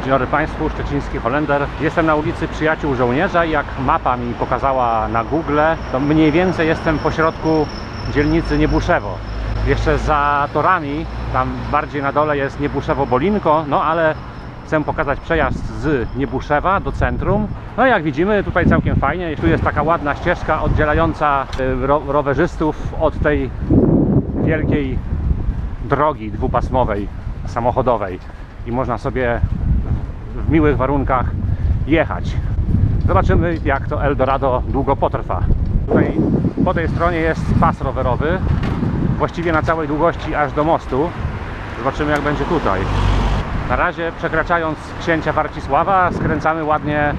Dzień dobry Państwu, Szczeciński Holender. Jestem na ulicy Przyjaciół Żołnierza jak mapa mi pokazała na Google, to mniej więcej jestem pośrodku dzielnicy Niebuszewo. Jeszcze za torami, tam bardziej na dole jest Niebuszewo-Bolinko, no ale chcę pokazać przejazd z Niebuszewa do centrum. No jak widzimy tutaj całkiem fajnie, tu jest taka ładna ścieżka oddzielająca y, ro rowerzystów od tej wielkiej drogi dwupasmowej, samochodowej i można sobie w miłych warunkach jechać. Zobaczymy jak to Eldorado długo potrwa. Tutaj po tej stronie jest pas rowerowy, właściwie na całej długości aż do mostu. Zobaczymy jak będzie tutaj. Na razie przekraczając księcia Warcisława skręcamy ładnie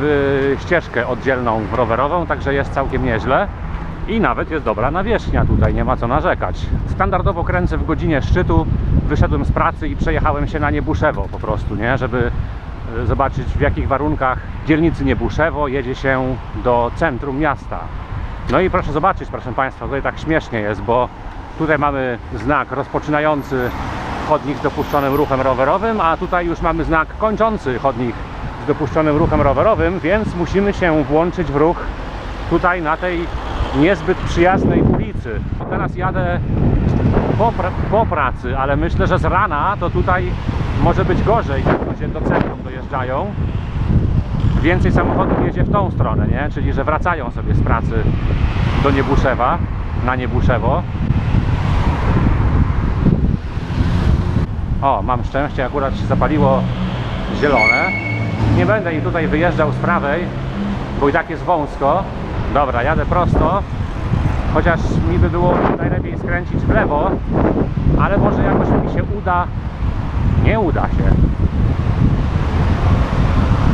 w ścieżkę oddzielną rowerową, także jest całkiem nieźle. I nawet jest dobra nawierzchnia tutaj, nie ma co narzekać. Standardowo kręcę w godzinie szczytu, wyszedłem z pracy i przejechałem się na Niebuszewo po prostu, nie? Żeby e, zobaczyć w jakich warunkach dzielnicy Niebuszewo jedzie się do centrum miasta. No i proszę zobaczyć, proszę Państwa, tutaj tak śmiesznie jest, bo tutaj mamy znak rozpoczynający chodnik z dopuszczonym ruchem rowerowym, a tutaj już mamy znak kończący chodnik z dopuszczonym ruchem rowerowym, więc musimy się włączyć w ruch tutaj na tej niezbyt przyjaznej ulicy. Teraz jadę po, pra- po pracy, ale myślę, że z rana to tutaj może być gorzej, jak ludzie do centrum dojeżdżają. Więcej samochodów jedzie w tą stronę, nie? Czyli, że wracają sobie z pracy do Niebuszewa, na Niebuszewo. O, mam szczęście, akurat się zapaliło zielone. Nie będę im tutaj wyjeżdżał z prawej, bo i tak jest wąsko. Dobra, jadę prosto. Chociaż mi by było najlepiej skręcić w lewo, ale może jakoś mi się uda. Nie uda się.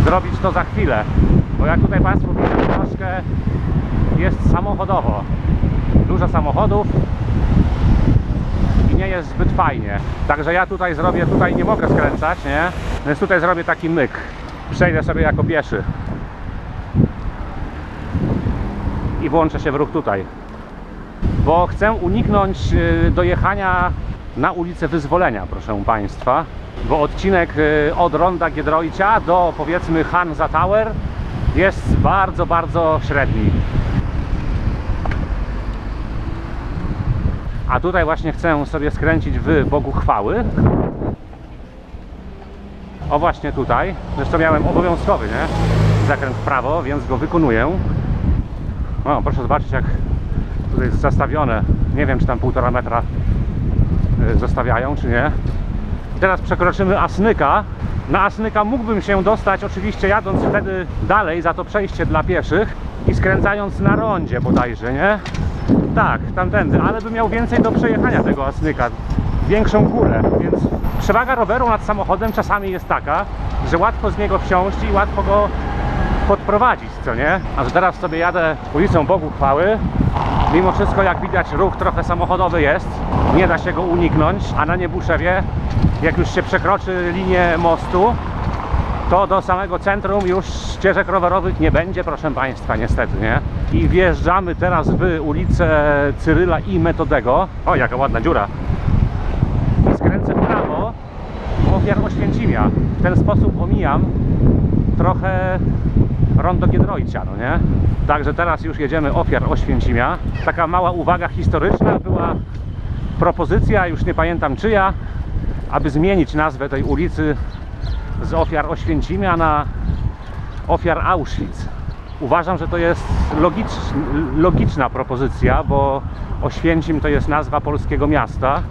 Zrobić to za chwilę. Bo jak tutaj Państwo widzą, troszkę jest samochodowo. Dużo samochodów, i nie jest zbyt fajnie. Także ja tutaj zrobię, tutaj nie mogę skręcać, nie? Więc tutaj zrobię taki myk. Przejdę sobie jako pieszy. Włączę się w ruch tutaj. Bo chcę uniknąć y, dojechania na ulicę Wyzwolenia, proszę Państwa. Bo odcinek y, od Ronda Giedroycia do powiedzmy Hansa Tower jest bardzo, bardzo średni. A tutaj właśnie chcę sobie skręcić w Bogu Chwały. O właśnie tutaj. Zresztą miałem obowiązkowy, nie? Zakręt w prawo, więc go wykonuję. O, proszę zobaczyć jak tutaj jest zastawione. Nie wiem czy tam półtora metra y, zostawiają, czy nie. Teraz przekroczymy Asnyka. Na Asnyka mógłbym się dostać oczywiście jadąc wtedy dalej za to przejście dla pieszych i skręcając na rondzie bodajże, nie? Tak, tamtędy, ale bym miał więcej do przejechania tego Asnyka. Większą górę, więc przewaga roweru nad samochodem czasami jest taka, że łatwo z niego wsiąść i łatwo go podprowadzić, co nie? A że teraz sobie jadę ulicą Bogu Chwały, mimo wszystko jak widać ruch trochę samochodowy jest, nie da się go uniknąć, a na Niebuszewie, jak już się przekroczy linię mostu, to do samego centrum już ścieżek rowerowych nie będzie, proszę Państwa, niestety, nie? I wjeżdżamy teraz w ulicę Cyryla i Metodego. O, jaka ładna dziura. I skręcę w prawo ofiar Oświęcimia. W ten sposób omijam trochę rondo Giedroycia, no nie? Także teraz już jedziemy ofiar Oświęcimia. Taka mała uwaga historyczna była propozycja, już nie pamiętam czyja, aby zmienić nazwę tej ulicy z ofiar Oświęcimia na ofiar Auschwitz. Uważam, że to jest logicz, logiczna propozycja, bo Oświęcim to jest nazwa polskiego miasta,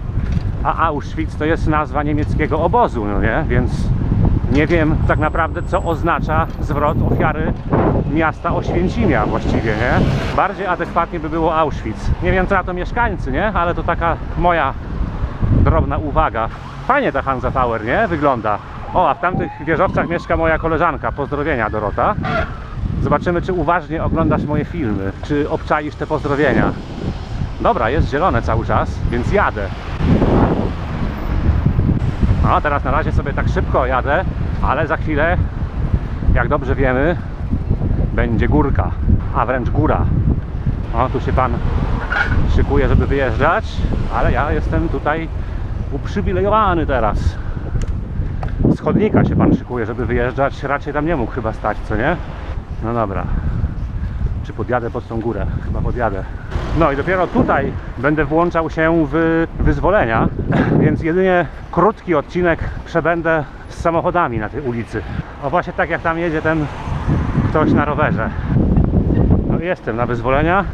a Auschwitz to jest nazwa niemieckiego obozu, no nie? Więc nie wiem tak naprawdę, co oznacza zwrot ofiary miasta Oświęcimia właściwie, nie? Bardziej adekwatnie by było Auschwitz. Nie wiem, co na to mieszkańcy, nie? Ale to taka moja drobna uwaga. Fajnie ta Hansa Tower, nie? Wygląda. O, a w tamtych wieżowcach mieszka moja koleżanka. Pozdrowienia, Dorota. Zobaczymy, czy uważnie oglądasz moje filmy, czy obczaisz te pozdrowienia. Dobra, jest zielone cały czas, więc jadę. No, teraz na razie sobie tak szybko jadę, ale za chwilę, jak dobrze wiemy, będzie górka, a wręcz góra. O, tu się pan szykuje, żeby wyjeżdżać, ale ja jestem tutaj uprzywilejowany teraz. z chodnika się pan szykuje, żeby wyjeżdżać, raczej tam nie mógł chyba stać, co nie? No dobra. Czy podjadę pod tą górę? Chyba podjadę. No i dopiero tutaj będę włączał się w wyzwolenia, więc jedynie krótki odcinek przebędę z samochodami na tej ulicy. O właśnie tak jak tam jedzie ten ktoś na rowerze. No jestem na wyzwolenia.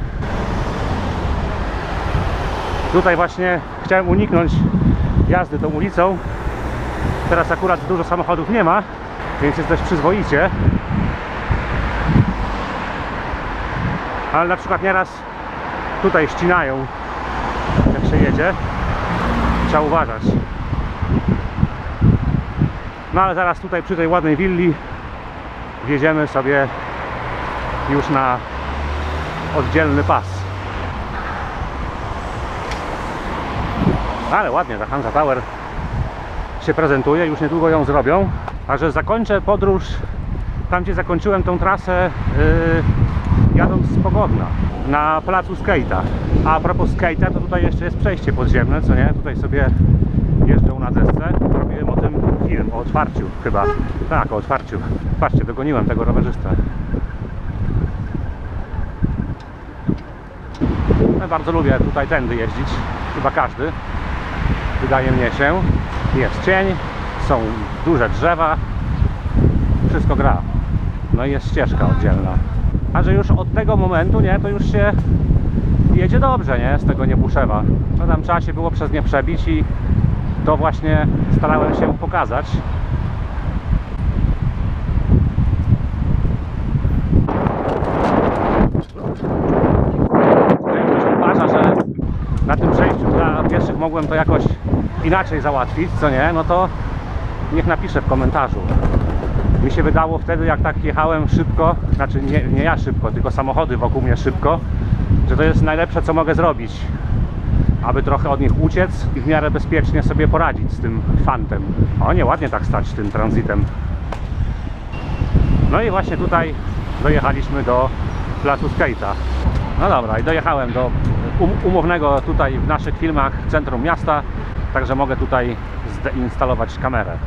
Tutaj właśnie chciałem uniknąć jazdy tą ulicą. Teraz akurat dużo samochodów nie ma, więc jest dość przyzwoicie. Ale na przykład nieraz tutaj ścinają, jak się jedzie. Trzeba uważać. No ale zaraz tutaj przy tej ładnej willi wjedziemy sobie już na oddzielny pas. Ale ładnie ta Hansa Tower się prezentuje, już niedługo ją zrobią. Także zakończę podróż tam, gdzie zakończyłem tą trasę yy, jadąc z Pogodna na placu Skate'a. A propos Skate'a, to tutaj jeszcze jest przejście podziemne, co nie? Tutaj sobie jeżdżą na desce. Robiłem o tym film, o otwarciu chyba. Tak, o otwarciu. Patrzcie, dogoniłem tego rowerzystę. Ja bardzo lubię tutaj tędy jeździć, chyba każdy. Wydaje mnie się. Jest cień, są duże drzewa, wszystko gra. No i jest ścieżka oddzielna. A że już od tego momentu, nie, to już się jedzie dobrze, nie, z tego Niebuszewa. No tam trzeba się było przez nie przebić i to właśnie starałem się pokazać. Ktoś uważa, że na tym przejściu dla pieszych mogłem to jakoś inaczej załatwić, co nie, no to niech napisze w komentarzu. Mi się wydało wtedy, jak tak jechałem szybko, znaczy nie, nie ja szybko, tylko samochody wokół mnie szybko, że to jest najlepsze, co mogę zrobić, aby trochę od nich uciec i w miarę bezpiecznie sobie poradzić z tym fantem. O, nie ładnie tak stać tym tranzytem. No i właśnie tutaj dojechaliśmy do placu Skate'a. No dobra, i dojechałem do um, umownego tutaj w naszych filmach centrum miasta, także mogę tutaj zdeinstalować kamerę.